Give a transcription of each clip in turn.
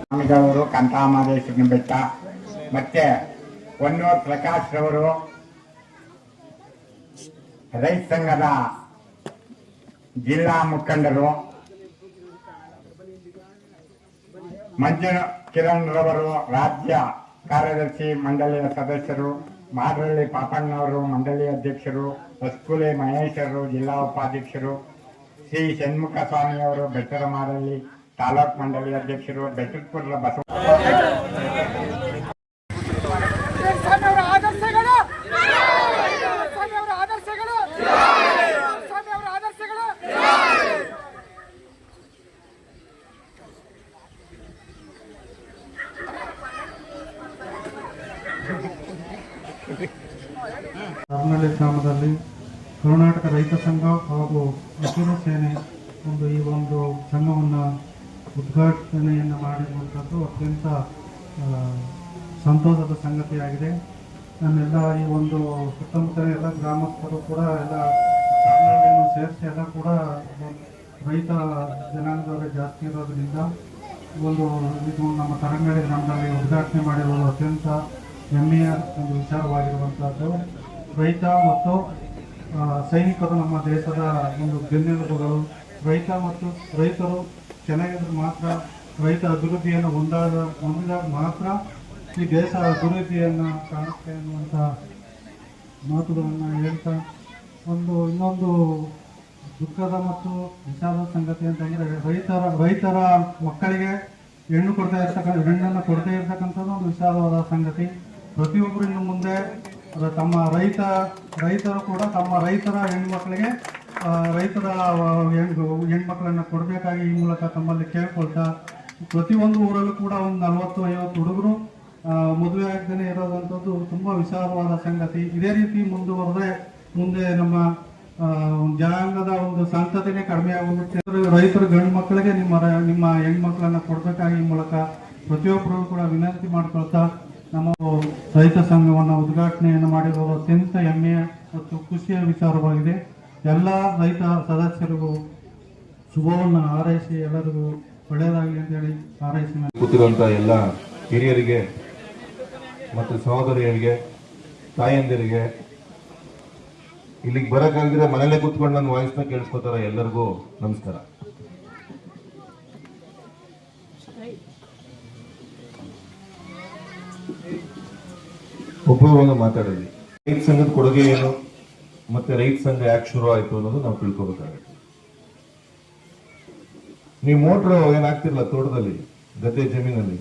ಸ್ವಾಮಿಗಳವರು ಕಂತಾಮಹದೇಶ್ವರನ ಬೆಟ್ಟ, ಮತ್ತೆ ಹೊನ್ನೂರ್ ಪ್ರಕಾಶ್ ರವರು, ರೈತ ಸಂಘದ ಜಿಲ್ಲಾ ಮುಖಂಡರು ಮಂಜು ಕಿರಣ್ ರವರು, ರಾಜ್ಯ ಕಾರ್ಯದರ್ಶಿ ಮಂಡಳಿಯ ಸದಸ್ಯರು ಮಾದ್ರಳ್ಳಿ ಪಾಪಣ್ಣವರು, ಮಂಡಳಿ ಅಧ್ಯಕ್ಷರು, ಹೊಸ್ಕುಲೆ ಮಹೇಶ್ವರರು ಜಿಲ್ಲಾ ಉಪಾಧ್ಯಕ್ಷರು, ಶ್ರೀ ಷಣ್ಮುಖ ಸ್ವಾಮಿಯವರು ಬೆಟ್ಟದ ಮಾದಳ್ಳಿ ತಾಲೂಕ್ ಮಂಡಳಿ ಅಧ್ಯಕ್ಷರು ಬೆಟ್ಟದಪುರದ ಬಸವ ಸ್ವಾಮಿ ಅವರ ಆದರ್ಶಗಳು ಸ್ವಾಮಿ ಅವರ ಆದರ್ಶಗಳು ಸ್ವಾಮಿ ಅವರ ಆದರ್ಶಗಳು ಹರನಹಳ್ಳಿ ಗ್ರಾಮದಲ್ಲಿ ಕರ್ನಾಟಕ ರೈತ ಸಂಘ ಹಾಗೂ ಹಸಿರು ಸೇನೆ ಒಂದು ಈ ಒಂದು ಸಂಘವನ್ನು ಉದ್ಘಾಟನೆಯನ್ನು ಮಾಡಿರುವಂಥದ್ದು ಅತ್ಯಂತ ಸಂತೋಷದ ಸಂಗತಿಯಾಗಿದೆ. ನನ್ನೆಲ್ಲ ಈ ಒಂದು ಸುತ್ತಮುತ್ತಲ ಎಲ್ಲ ಗ್ರಾಮಸ್ಥರು ಕೂಡ, ಎಲ್ಲ ಸೇರಿಸಿ ಎಲ್ಲ ಕೂಡ ರೈತ ಜನಾಂಗದವರೇ ಜಾಸ್ತಿ ಇರೋದರಿಂದ ಒಂದು ಇದು ನಮ್ಮ ತರಂಗಳಿ ಗ್ರಾಮದಲ್ಲಿ ಉದ್ಘಾಟನೆ ಮಾಡಿರುವುದು ಅತ್ಯಂತ ಹೆಮ್ಮೆಯ ಒಂದು ವಿಚಾರವಾಗಿರುವಂಥದ್ದು ರೈತ ಮತ್ತು ಸೈನಿಕರು ನಮ್ಮ ದೇಶದ ಒಂದು ಬೆನ್ನೆಲುಬುಗಳು. ರೈತ ಮತ್ತು ರೈತರು ಚೆನ್ನಾಗಿದ್ರೆ ಮಾತ್ರ ರೈತ ಅಭಿವೃದ್ಧಿಯನ್ನು ಹೊಂದಾದ, ಹೊಂದಿದಾಗ ಮಾತ್ರ ಈ ದೇಶ ಅಭಿವೃದ್ಧಿಯನ್ನು ಕಾಣುತ್ತೆ ಅನ್ನುವಂಥ ಮಾತುಗಳನ್ನು ಹೇಳ್ತಾ, ಒಂದು ಇನ್ನೊಂದು ದುಃಖದ ಮತ್ತು ವಿಷಾದ ಸಂಗತಿ ಅಂತಂದರೆ ರೈತರ ರೈತರ ಮಕ್ಕಳಿಗೆ ಹೆಣ್ಣು ಕೊಡ್ತಾ ಇರ್ತಕ್ಕಂಥ, ಹೆಣ್ಣನ್ನು ಕೊಡ್ತಾ ಇರ್ತಕ್ಕಂಥದ್ದು ಒಂದು ವಿಷಾದವಾದ ಸಂಗತಿ. ಪ್ರತಿಯೊಬ್ಬರು ಇನ್ನು ಮುಂದೆ ತಮ್ಮ ರೈತ, ರೈತರು ಕೂಡ ತಮ್ಮ ರೈತರ ಹೆಣ್ಮಕ್ಳಿಗೆ ರೈತರ ಹೆಣ್ಣು, ಹೆಣ್ಮಕ್ಳನ್ನ ಕೊಡಬೇಕಾಗಿ ಈ ಮೂಲಕ ತಮ್ಮಲ್ಲಿ ಕೇಳ್ಕೊಳ್ತಾ, ಪ್ರತಿಯೊಂದು ಊರಲ್ಲೂ ಕೂಡ ಒಂದು ನಲವತ್ತು, ಐವತ್ತು ಹುಡುಗರು ಮದುವೆ ಆಗದೇ ಇರೋದಂಥದ್ದು ತುಂಬ ವಿಶಾಲವಾದ ಸಂಗತಿ. ಇದೇ ರೀತಿ ಮುಂದುವರೆದ್ರೆ ಮುಂದೆ ನಮ್ಮ ಜನಾಂಗದ ಒಂದು ಸಂತತಿನೇ ಕಡಿಮೆ ಆಗುತ್ತೆ. ರೈತರು ಗಂಡು ಮಕ್ಕಳಿಗೆ ನಿಮ್ಮ ನಿಮ್ಮ ಹೆಣ್ಮಕ್ಳನ್ನ ಕೊಡಬೇಕಾಗಿ ಮೂಲಕ ಪ್ರತಿಯೊಬ್ಬರು ಕೂಡ ವಿನಂತಿ ಮಾಡ್ಕೊಳ್ತಾ ನಮ್ಮ ರೈತ ಸಂಘವನ್ನು ಉದ್ಘಾಟನೆಯನ್ನು ಮಾಡಿರುವುದು ಅತ್ಯಂತ ಹೆಮ್ಮೆಯ ಮತ್ತು ಖುಷಿಯ ವಿಚಾರವಾಗಿದೆ. ಎಲ್ಲ ರೈತ ಸದಸ್ಯರಿಗೂ ಶುಭವನ್ನು ಹಾರೈಸಿ, ಎಲ್ಲರಿಗೂ ಒಳ್ಳೆಯದಾಗಲಿ ಅಂತೇಳಿ ಹಾರೈಸಿ ಕೂತಿರುವಂಥ ಎಲ್ಲ ಹಿರಿಯರಿಗೆ ಮತ್ತು ಸಹೋದರಿಯರಿಗೆ, ತಾಯಂದಿರಿಗೆ, ಇಲ್ಲಿಗೆ ಬರೋಕ್ಕಾಗಿದ್ರೆ ಮನೇಲೆ ಕೂತ್ಕೊಂಡು ನನ್ನ ವಾಯ್ಸ್ನ ಕೇಳಿಸ್ಕೋತಾರೆ ಎಲ್ಲರಿಗೂ ನಮಸ್ಕಾರ. ಒಬ್ಬರು ಒಂದು ಮಾತಾಡಲಿ ರೈತ ಸಂಘದ ಕೊಡುಗೆ ಏನು? ಮತ್ತೆ ರೈತ ಸಂಘ ಯಾಕೆ ಶುರು ಆಯ್ತು ಅನ್ನೋದು ನಾವು ತಿಳ್ಕೊಬೇಕಾಗುತ್ತೆ. ನೀವು ಮೋಟ್ರ್ ಏನಾಗ್ತಿರಲ್ಲ ತೋಟದಲ್ಲಿ, ಗದ್ದೆ ಜಮೀನಲ್ಲಿ?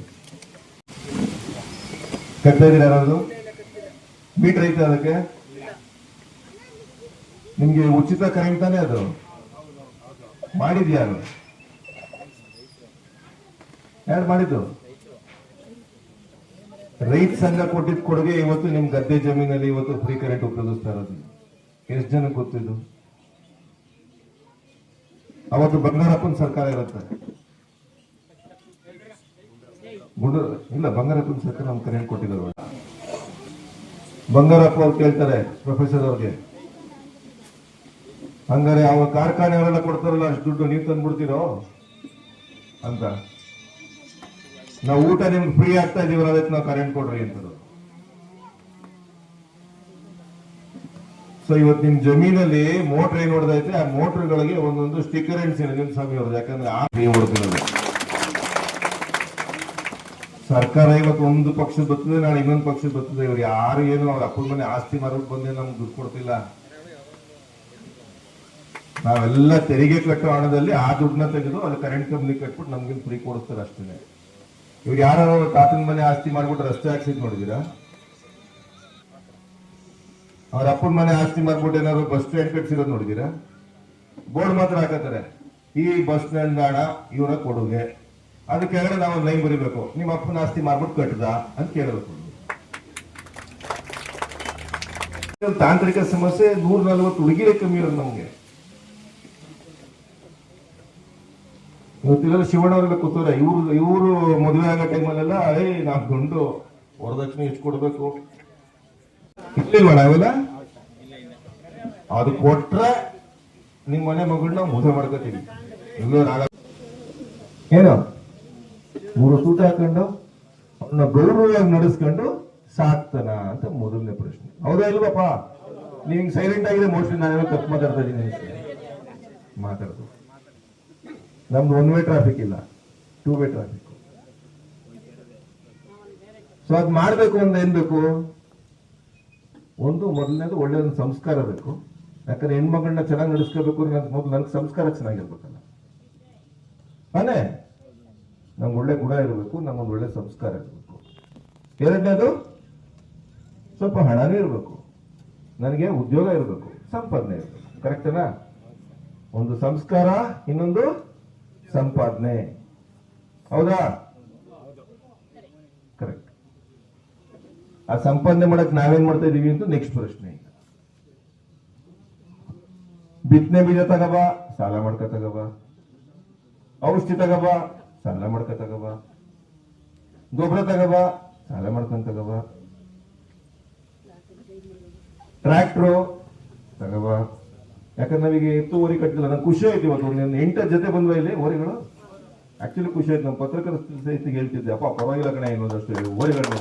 ಕಟ್ತಾ ಯಾರಾದ್ರು? ಮೀಟರ್ ಐತೆ ಅದಕ್ಕೆ? ನಿಮ್ಗೆ ಉಚಿತ ಕರೆಂಟ್ ತಾನೇ ಅದು? ಮಾಡಿದ್ಯಾರು? ಯಾರು ಮಾಡಿದ್ದು? ರೈತ ಸಂಘ ಕೊಟ್ಟಿದ್ದ ಕೊಡುಗೆ ಇವತ್ತು ನಿಮ್ ಗದ್ದೆ ಜಮೀನಲ್ಲಿ ಇವತ್ತು ಫ್ರೀ ಕರೆಂಟ್ ಉಪಯೋಗಿಸ್ತಾ ಇರೋದು. ಎಷ್ಟು ಜನಕ್ಕೆ ಗೊತ್ತಿದ್ದು ಅವತ್ತು ಬಂಗಾರಪ್ಪನ ಸರ್ಕಾರ ಇರುತ್ತೆ. ಇಲ್ಲ, ಬಂಗಾರಪ್ಪನ ಸರ್ಕಾರ ನಮ್ಗೆ ಕರೆಂಟ್ ಕೊಟ್ಟಿದ್ದಾರೆ ಬಂಗಾರಪ್ಪ ಅವ್ರು ಕೇಳ್ತಾರೆ ಪ್ರೊಫೆಸರ್ ಅವ್ರಿಗೆ. ಹಂಗಾರೆ ಕಾರ್ಖಾನೆ ಅವರೆಲ್ಲ ಕೊಡ್ತಾರಲ್ಲ, ಅಷ್ಟು ದುಡ್ಡು ನೀವು ತಂದ್ಬಿಡ್ತೀರೋ? ಅಂತ. ನಾವು ಊಟ ನಿಮ್ಗೆ ಫ್ರೀ ಆಗ್ತಾ ಇದೀವಲ್ಲ ಅದಕ್ಕೆ ನಾವು ಕರೆಂಟ್ ಕೊಡ್ರಿ ಅಂತದ್ದು. ಸೊ ಇವತ್ತು ನಿಮ್ ಜಮೀನಲ್ಲಿ ಮೋಟರ್ ಏನ್ ಹೊಡೆದೈತೆ, ಆ ಮೋಟರ್ಗಳಿಗೆ ಒಂದೊಂದು ಸ್ಟಿಕ್ಕರ್ ಅಂಟಿಸಿಲ್ಲ ನಿಮ್ ಸ್ವಾಮಿ ಅವ್ರದ್ದು. ಯಾಕಂದ್ರೆ ಆ ಫ್ರೀ ಹೊಡೆದಿರೋದು. ಸರ್ಕಾರ ಇವತ್ತು ಒಂದು ಪಕ್ಷ ಬರ್ತದೆ, ನಾಳೆ ಇನ್ನೊಂದು ಪಕ್ಷ ಬರ್ತದೆ. ಇವ್ರು ಯಾರು ಏನು ಅವ್ರ ಅಪ್ಪನ ಮನೆ ಆಸ್ತಿ ಮಾರೋಕ್ ಬಂದೇ ನಮ್ಗೆ ದುಡ್ಡು ಕೊಡ್ತಿಲ್ಲ. ನಾವೆಲ್ಲ ತೆರಿಗೆ ಕಟ್ಟೋ ಹಣದಲ್ಲಿ ಆ ದುಡ್ಡನ್ನ ತೆಗೆದು ಅಲ್ಲಿ ಕರೆಂಟ್ ಕಂಪ್ನಿ ಕಟ್ಬಿಟ್ಟು ನಮ್ಗೆ ಫ್ರೀ ಕೊಡಿಸ್ತಾರೆ ಅಷ್ಟೇ ಇವ್ರು ಯಾರು ತಾತನ ಮನೆ ಆಸ್ತಿ ಮಾಡ್ಬಿಟ್ಟು ರಸ್ತೆ ಹಾಕ್ಸಿದ್ ನೋಡಿದೀರಾ ಅವ್ರ ಅಪ್ಪನ ಮನೆ ಆಸ್ತಿ ಮಾಡ್ಬಿಟ್ಟು ಏನಾದ್ರು ಬಸ್ ಸ್ಟ್ಯಾಂಡ್ ಕಟ್ಸಿರೋದು ನೋಡಿದೀರಾ ಬೋರ್ಡ್ ಮಾತ್ರ ಹಾಕತ್ತಾರೆ. ಈ ಬಸ್ ಸ್ಟ್ಯಾಂಡ್ ಬೇಡ ಇವರ ಕೊಡುಗೆ. ಅದಕ್ಕೆ ನಾವು ಲೈನ್ ಬರೀಬೇಕು. ನಿಮ್ಮ ಅಪ್ಪನ ಆಸ್ತಿ ಮಾಡ್ಬಿಟ್ಟು ಕಟ್ಟದ ಅಂತ ಕೇಳಬೇಕು ತಾಂತ್ರಿಕ ಸಮಸ್ಯೆ ನೂರ ನಲ್ವತ್ತು ಹುಡುಗಿರೇ ಕಮ್ಮಿ ಇರೋದು ನಮ್ಗೆ. ಇವತ್ತಿಲ್ಲ ಶಿವಣ್ಣವರೆಲ್ಲ ಕೂತವ್ರೆ. ಇವ್ರು, ಇವರು ಮದುವೆ ಆಗೋ ಟೈಮಲ್ಲೆಲ್ಲ ಏ ನಾವು ಗಂಡು, ವರದಕ್ಷಿಣೆ ಎಷ್ಟು ಕೊಡ್ಬೇಕು. ಇರ್ಲಿಲ್ವಣ ಅವೆಲ್ಲ ಅದು ಕೊಟ್ರೆ ನಿಮ್ಮ ಮನೆ ಮಗಳನ್ನ ಮದುವೆ ಮಾಡ್ಕೋತೀವಿ ಏನು? ಮೂರು ಸೂಟ ಹಾಕೊಂಡು ಅವನ್ನ ಗೌರವವಾಗಿ ನಡೆಸ್ಕೊಂಡು ಸಾಕ್ತಾನ ಅಂತ ಮೊದಲನೇ ಪ್ರಶ್ನೆ. ಹೌದಾ ಇಲ್ವಪ್ಪ? ಹಿಂಗ್ ಸೈಲೆಂಟ್ ಆಗಿದೆ ಮೋಸ್ಟ್ಲಿ ನಾನು ತಪ್ಪು ಮಾತಾಡ್ತಾ ಇದ್ದೀನಿ ಅನ್ಸುತ್ತೆ. ನಮ್ದು ಒನ್ ವೇ ಟ್ರಾಫಿಕ್ ಇಲ್ಲ ಟೂ ವೇ ಟ್ರಾಫಿಕ್ ಸೊ ಅದ್ ಮಾಡ್ಬೇಕು ಅಂದ್ರೆ ಏನ್ ಬೇಕು? ಒಂದು, ಮೊದಲನೇದು ಒಳ್ಳೆ ಒಂದು ಸಂಸ್ಕಾರ ಬೇಕು. ಯಾಕಂದ್ರೆ ಹೆಣ್ಮಗಳನ್ನ ಚೆನ್ನಾಗಿ ನಡೆಸ್ಕೋಬೇಕು ಅಂದ್ರೆ ಮೊದಲು ನನ್ಗೆ ಸಂಸ್ಕಾರ ಚೆನ್ನಾಗಿರ್ಬೇಕಲ್ಲ. ತಾನೇ ನಮ್ಗೆ ಒಳ್ಳೆ ಗುಣ ಇರಬೇಕು ನಮ್ಗೊಂದು ಒಳ್ಳೆ ಸಂಸ್ಕಾರ ಇರಬೇಕು. ಎರಡನೇದು, ಸ್ವಲ್ಪ ಹಣನೇ ಇರಬೇಕು. ನನಗೆ ಉದ್ಯೋಗ ಇರಬೇಕು ಸಂಪಾದನೆ ಇರಬೇಕು. ಕರೆಕ್ಟನಾ ಒಂದು ಸಂಸ್ಕಾರ, ಇನ್ನೊಂದು ಸಂಪಾದನೆ. ಹೌದಾ? ಕರೆಕ್ಟ್ ಆ ಸಂಪಾದನೆ ಮಾಡಕ್ ನಾವೇನ್ ಮಾಡ್ತಾ ಇದೀವಿ ಅಂತ ನೆಕ್ಸ್ಟ್ ಪ್ರಶ್ನೆ. ಬಿತ್ತನೆ ಬೀಜ ತಗಬ, ಸಾಲ ಮಾಡ್ಕ ತಗಬ. ಔಷಧಿ ತಗಬಾ, ಸಾಲ ಮಾಡ್ಕ ತಗಬ. ಗೊಬ್ಬರ ತಗಬಾ, ಸಾಲ ಮಾಡ್ಕೊಂಡ್ ತಗಬ. ಟ್ರ್ಯಾಕ್ಟ್ರು ತಗಬ. ಯಾಕಂದ್ರೆ ನಮಗೆ ಎತ್ತು ಓರಿ ಕಟ್ಟಿಲ್ಲ, ನಂಗೆ ಖುಷಿ ಆಯ್ತು ಇವತ್ತು. ಒಂದು ಎಂಟು ಜೊತೆ ಬಂದ್ವ ಇಲ್ಲಿ ಓರಿಗಳು ಆಕ್ಚುಲಿ ಖುಷಿ ಆಯ್ತು, ನಮ್ಮ ಪತ್ರಕರ್ತ ಸಹಿತ ಹೇಳ್ತಿದ್ದೆ, ಅಪ್ಪ, ಪರವಾಗಿಲ್ಲ ಕಣೆ, ಇನ್ನೊಂದಷ್ಟು ಓರಿಗಳು